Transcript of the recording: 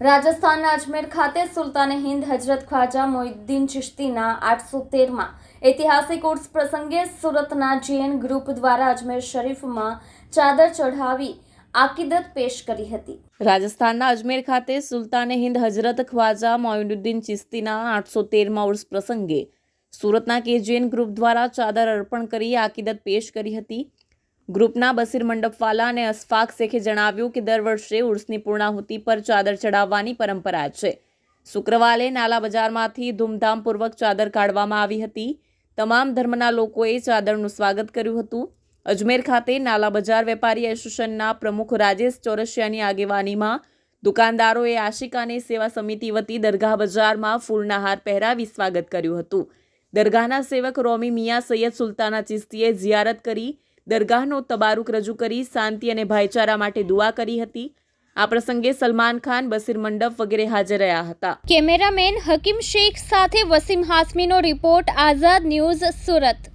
રાજસ્થાનના અજમેર ખાતે સુલતાને હિન્દ હજરત ખ્વાજા મોઇદ્દીન ચિશ્તીના આઠસો તેરમાં ઐતિહાસિક ઉર્સ પ્રસંગે સુરતના જૈન ગ્રુપ દ્વારા અજમેર શરીફમાં ચાદર ચઢાવી આકીદત પેશ કરી હતી. રાજસ્થાનના અજમેર ખાતે સુલતાને હિન્દ હજરત ખ્વાજા મોઇનુદ્દીન ચિશ્તીના આઠસો તેરમાં ઉર્સ પ્રસંગે સુરતના કેજીએન ગ્રુપ દ્વારા ચાદર અર્પણ કરી આકીદત પેશ કરી હતી. ગ્રુપના બસીર મંડપવાલા અને અસફાક શેખે જણાવ્યું કે દર વર્ષે ઉર્સની પૂર્ણાહુતિ પર ચાદર ચડાવવાની પરંપરા છે. શુક્રવારે નાલા બજારમાંથી ધૂમધામપૂર્વક ચાદર કાઢવામાં આવી હતી. તમામ ધર્મના લોકોએ ચાદરનું સ્વાગત કર્યું હતું. અજમેર ખાતે નાલા બજાર વેપારી એસોસિએશનના પ્રમુખ રાજેશ ચોરસિયાની આગેવાનીમાં દુકાનદારોએ આશિકાની સેવા સમિતિ વતી દરગાહ બજારમાં ફૂલના હાર પહેરાવી સ્વાગત કર્યું હતું. દરગાહના સેવક રોમી મિયા સૈયદ સુલતાના ચિસ્તીએ જિયારત કરી દરગાહનો તબારુક રજૂ કરી શાંતિ અને ભાઈચારા માટે દુઆ કરી હતી. આ પ્રસંગે સલમાન ખાન, બસીર મંડપ વગેરે હાજર રહ્યા હતા. કેમેરામેન હકીમ શેખ સાથે વસીમ હાસમીનો રિપોર્ટ, આઝાદ ન્યૂઝ સુરત.